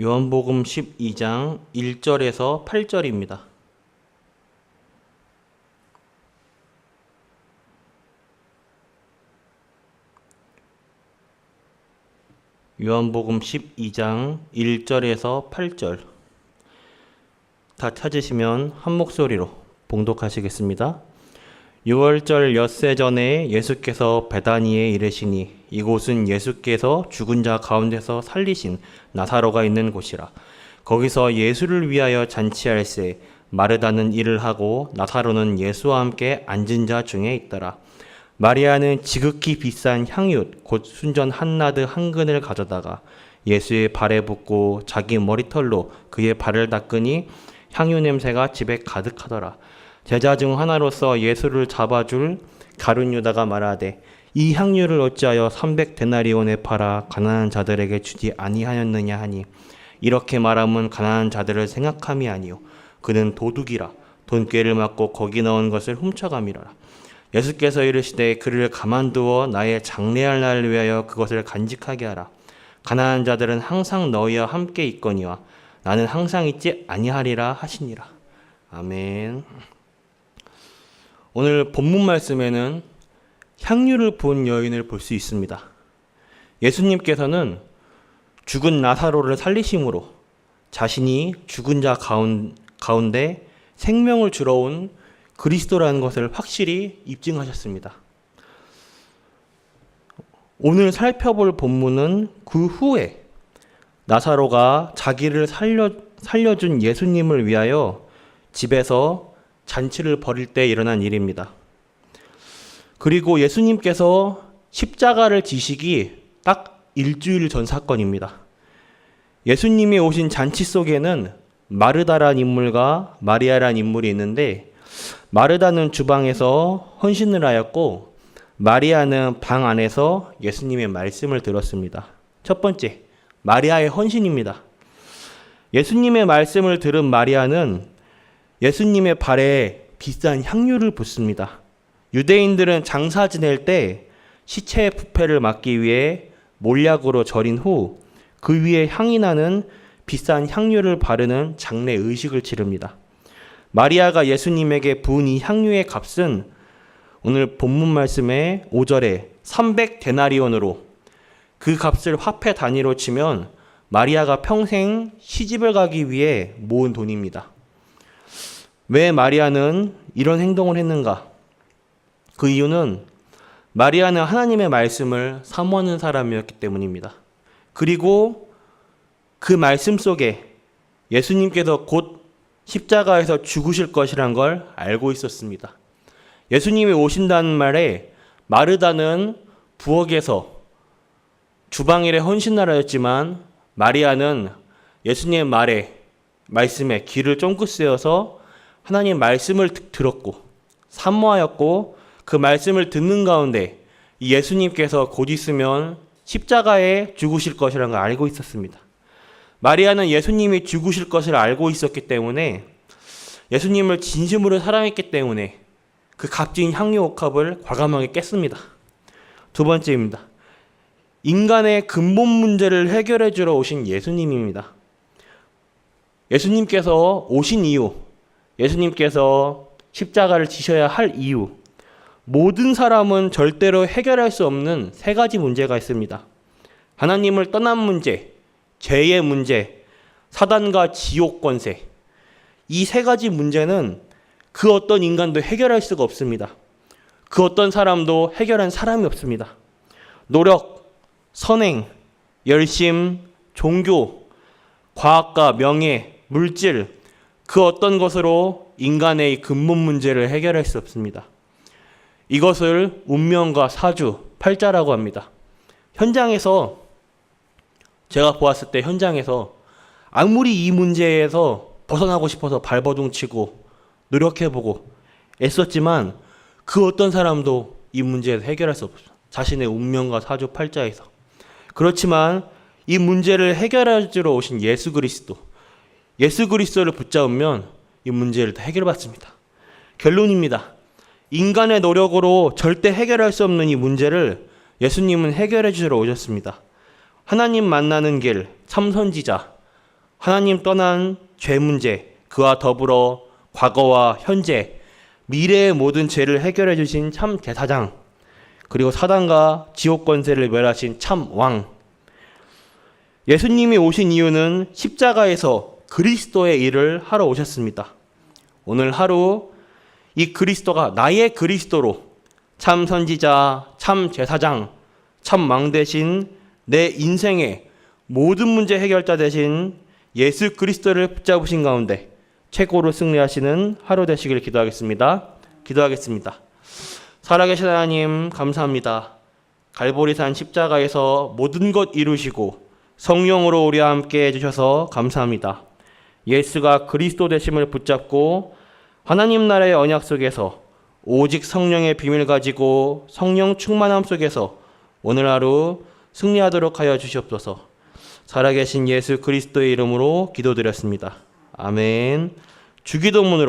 요한복음 12장 1절에서 8절입니다. 요한복음 12장 1절에서 8절 다 찾으시면 한 목소리로 봉독하시겠습니다. 6월절 엿새 전에 예수께서 베다니에 이르시니 이곳은 예수께서 죽은 자 가운데서 살리신 나사로가 있는 곳이라. 거기서 예수를 위하여 잔치할새 마르다는 일을 하고 나사로는 예수와 함께 앉은 자 중에 있더라. 마리아는 지극히 비싼 향윳 곧 순전 한나드 한 근을 가져다가 예수의 발에 붓고 자기 머리털로 그의 발을 닦으니 향유 냄새가 집에 가득하더라. 제자 중 하나로서 예수를 잡아줄 가룟 유다가 말하되 이 향유를 어찌하여 300 데나리온에 팔아 가난한 자들에게 주지 아니하였느냐 하니 이렇게 말함은 가난한 자들을 생각함이 아니요. 그는 도둑이라 돈꾀를 맞고 거기 넣은 것을 훔쳐감이라. 예수께서 이르시되 그를 가만두어 나의 장례할 날을 위하여 그것을 간직하게 하라. 가난한 자들은 항상 너희와 함께 있거니와 나는 항상 있지 아니하리라 하시니라. 아멘. 오늘 본문 말씀에는 향유를 부은 여인을 볼 수 있습니다. 예수님께서는 죽은 나사로를 살리심으로 자신이 죽은 자 가운, 가운데 생명을 주러 온 그리스도라는 것을 확실히 입증하셨습니다. 오늘 살펴볼 본문은 그 후에 나사로가 자기를 살려, 살려준 예수님을 위하여 집에서 잔치를 벌일 때 일어난 일입니다. 그리고 예수님께서 십자가를 지시기 딱 일주일 전 사건입니다. 예수님이 오신 잔치 속에는 마르다란 인물과 마리아란 인물이 있는데 마르다는 주방에서 헌신을 하였고 마리아는 방 안에서 예수님의 말씀을 들었습니다. 첫 번째, 마리아의 헌신입니다. 예수님의 말씀을 들은 마리아는 예수님의 발에 비싼 향유를 붓습니다. 유대인들은 장사 지낼 때 시체의 부패를 막기 위해 몰약으로 절인 후 그 위에 향이 나는 비싼 향유를 바르는 장례 의식을 치릅니다. 마리아가 예수님에게 부은 이 향유의 값은 오늘 본문 말씀의 5절에 300 데나리온으로 그 값을 화폐 단위로 치면 마리아가 평생 시집을 가기 위해 모은 돈입니다. 왜 마리아는 이런 행동을 했는가? 그 이유는 마리아는 하나님의 말씀을 사모하는 사람이었기 때문입니다. 그리고 그 말씀 속에 예수님께서 곧 십자가에서 죽으실 것이란 걸 알고 있었습니다. 예수님이 오신다는 말에 마르다는 부엌에서 주방일에 헌신하라였지만 마리아는 예수님의 말에 말씀에 귀를 쫑긋 세워서 하나님 말씀을 들었고 사모하였고 그 말씀을 듣는 가운데 예수님께서 곧 있으면 십자가에 죽으실 것이라는 걸 알고 있었습니다. 마리아는 예수님이 죽으실 것을 알고 있었기 때문에 예수님을 진심으로 사랑했기 때문에 그 값진 향유 옥합을 과감하게 깼습니다. 두 번째입니다. 인간의 근본 문제를 해결해 주러 오신 예수님입니다. 예수님께서 오신 이유, 예수님께서 십자가를 지셔야 할 이유, 모든 사람은 절대로 해결할 수 없는 세 가지 문제가 있습니다. 하나님을 떠난 문제, 죄의 문제, 사단과 지옥 권세. 이 세 가지 문제는 그 어떤 인간도 해결할 수가 없습니다. 그 어떤 사람도 해결한 사람이 없습니다. 노력, 선행, 열심, 종교, 과학과 명예, 물질, 그 어떤 것으로 인간의 근본 문제를 해결할 수 없습니다. 이것을 운명과 사주, 팔자라고 합니다. 현장에서 제가 보았을 때 현장에서 아무리 이 문제에서 벗어나고 싶어서 발버둥 치고 노력해보고 애썼지만 그 어떤 사람도 이 문제에서 해결할 수 없어. 자신의 운명과 사주 팔자에서. 그렇지만 이 문제를 해결하러 오신 예수 그리스도, 예수 그리스도를 붙잡으면 이 문제를 다 해결받습니다. 결론입니다. 인간의 노력으로 절대 해결할 수 없는 이 문제를 예수님은 해결해 주러 오셨습니다. 하나님 만나는 길, 참선지자, 하나님 떠난 죄 문제, 그와 더불어 과거와 현재, 미래의 모든 죄를 해결해 주신 참 대사장, 그리고 사단과 지옥 권세를 멸하신 참 왕. 예수님이 오신 이유는 십자가에서 그리스도의 일을 하러 오셨습니다. 오늘 하루 이 그리스도가 나의 그리스도로 참 선지자, 참 제사장, 참왕 대신 내 인생의 모든 문제 해결자 대신 예수 그리스도를 붙잡으신 가운데 최고로 승리하시는 하루 되시길 기도하겠습니다. 기도하겠습니다. 살아계신 하나님 감사합니다. 갈보리산 십자가에서 모든 것 이루시고 성령으로 우리와 함께 해주셔서 감사합니다. 예수가 그리스도 되심을 붙잡고 하나님 나라의 언약 속에서 오직 성령의 비밀 가지고 성령 충만함 속에서 오늘 하루 승리하도록 하여 주시옵소서. 살아계신 예수 그리스도의 이름으로 기도드렸습니다. 아멘. 주기도문으로